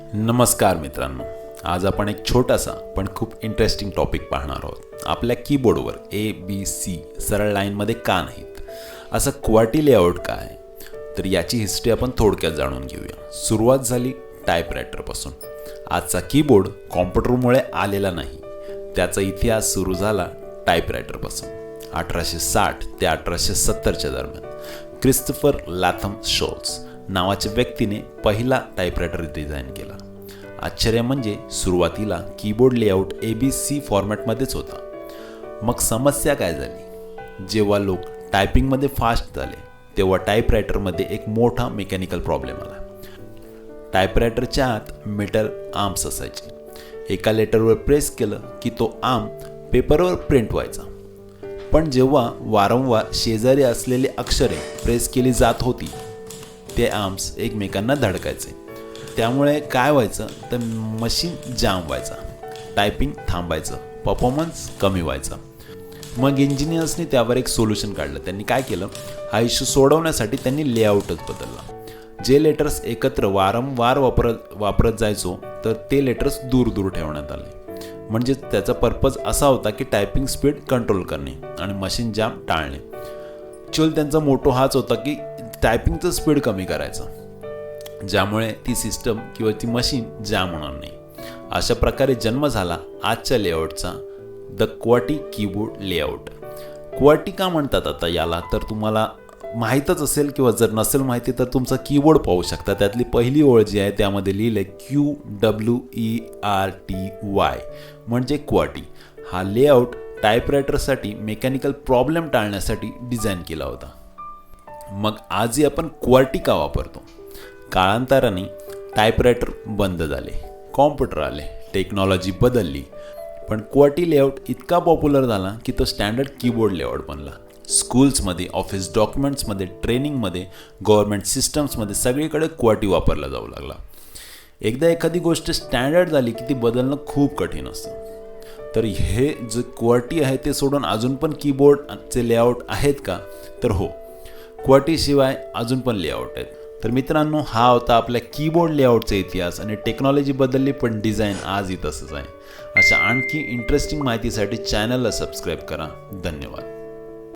नमस्कार मित्रांनो. आज आपण एक छोटासा पण खूप इंटरेस्टिंग टॉपिक पाहणार आहोत. आपल्या कीबोर्डवर ए बी सी सरळ लाईनमध्ये का नाहीत? असं क्वाटी लेआउट काय? तर याची हिस्ट्री आपण थोडक्यात जाणून घेऊया. सुरुवात झाली टायपरायटरपासून आजचा कीबोर्ड कॉम्प्युटरमुळे आलेला नाही. त्याचा इतिहास सुरू झाला टायपरायटरपासून अठराशे साठ ते अठराशे सत्तरच्या दरम्यान. क्रिस्तफर लॅथम शोल्स नावाच्या व्यक्तीने पहिला टाईपरायटर डिझाईन केला. आश्चर्य म्हणजे सुरुवातीला keyboard layout A B C फॉर्मॅटमध्येच होता. मग समस्या काय झाली? जेव्हा लोक टायपिंगमध्ये फास्ट झाले तेव्हा टाईपरायटरमध्ये एक मोठा मेकॅनिकल प्रॉब्लेम आला. टायपरायटरच्या आत मेटल आर्म्स असायचे. एका लेटरवर प्रेस केलं की तो आर्म पेपरवर प्रिंट व्हायचा. पण जेव्हा वारंवार शेजारी असलेली अक्षरे प्रेस केली जात होती ते आर्म्स एकमेकांना धडकायचे. त्यामुळे काय व्हायचं? तर मशीन जाम व्हायचा. टायपिंग थांबायचं. परफॉर्मन्स कमी व्हायचा. मग इंजिनियर्सनी त्यावर एक सोल्युशन काढलं. त्यांनी काय केलं? हा इश्यू सोडवण्यासाठी त्यांनी लेआउटच बदलला. जे लेटर्स एकत्र वारंवार वापरत वापरत जायचो तर ते लेटर्स दूर दूर ठेवण्यात आले. म्हणजे त्याचा पर्पज असा होता की टायपिंग स्पीड कंट्रोल करणे आणि मशीन जाम टाळणे. ॲक्च्युअल त्यांचा मोटो हाच होता की टायपिंगचं स्पीड कमी करायचं. ज्यामुळे ती सिस्टम किंवा ती मशीन जाम होणार नाही. अशा प्रकारे जन्म झाला आजच्या लेआउटचा the qwerty keyboard layout qwerty का म्हणतात आता याला? तर तुम्हाला माहीतच असेल किंवा जर नसेल माहिती तर तुमचा कीबोर्ड पाहू शकता. त्यातली पहिली ओळ जी आहे त्यामध्ये लिहिलं आहे Q W E R T Y म्हणजे क्वाटी हा लेआउट टायपरायटरसाठी मेकॅनिकल प्रॉब्लेम टाळण्यासाठी डिझाईन केला होता. मग आजही आपण क्वार्टिका वापरतो? काळांतराने टायपरायटर बंद झाले कॉम्प्युटर आले टेक्नॉलॉजी बदलली. पण क्वार्टी लेआउट इतका पॉप्युलर झाला की तो स्टँडर्ड कीबोर्ड लेआउट बनला. स्कूल्समध्ये ऑफिस डॉक्युमेंट्समध्ये ट्रेनिंगमध्ये गव्हर्नमेंट सिस्टम्समध्ये सगळीकडे क्वार्टी वापरला जाऊ लागला. एकदा एखादी गोष्ट स्टँडर्ड झाली की ती बदलणं खूप कठीण असतं. तर हे जे क्वार्टी आहे ते सोडून अजून पण कीबोर्डचे लेआउट आहेत का? तर हो क्वाटीशिवाय अजून पण लेआउट आहेत. तर मित्रांनो हा होता आपल्या कीबोर्ड लेआउटचा इतिहास आणि टेक्नॉलॉजी बदलली पण डिझाईन आजही तसंच आहे. अशा आणखी इंटरेस्टिंग माहितीसाठी चॅनलला सबस्क्राईब करा. धन्यवाद.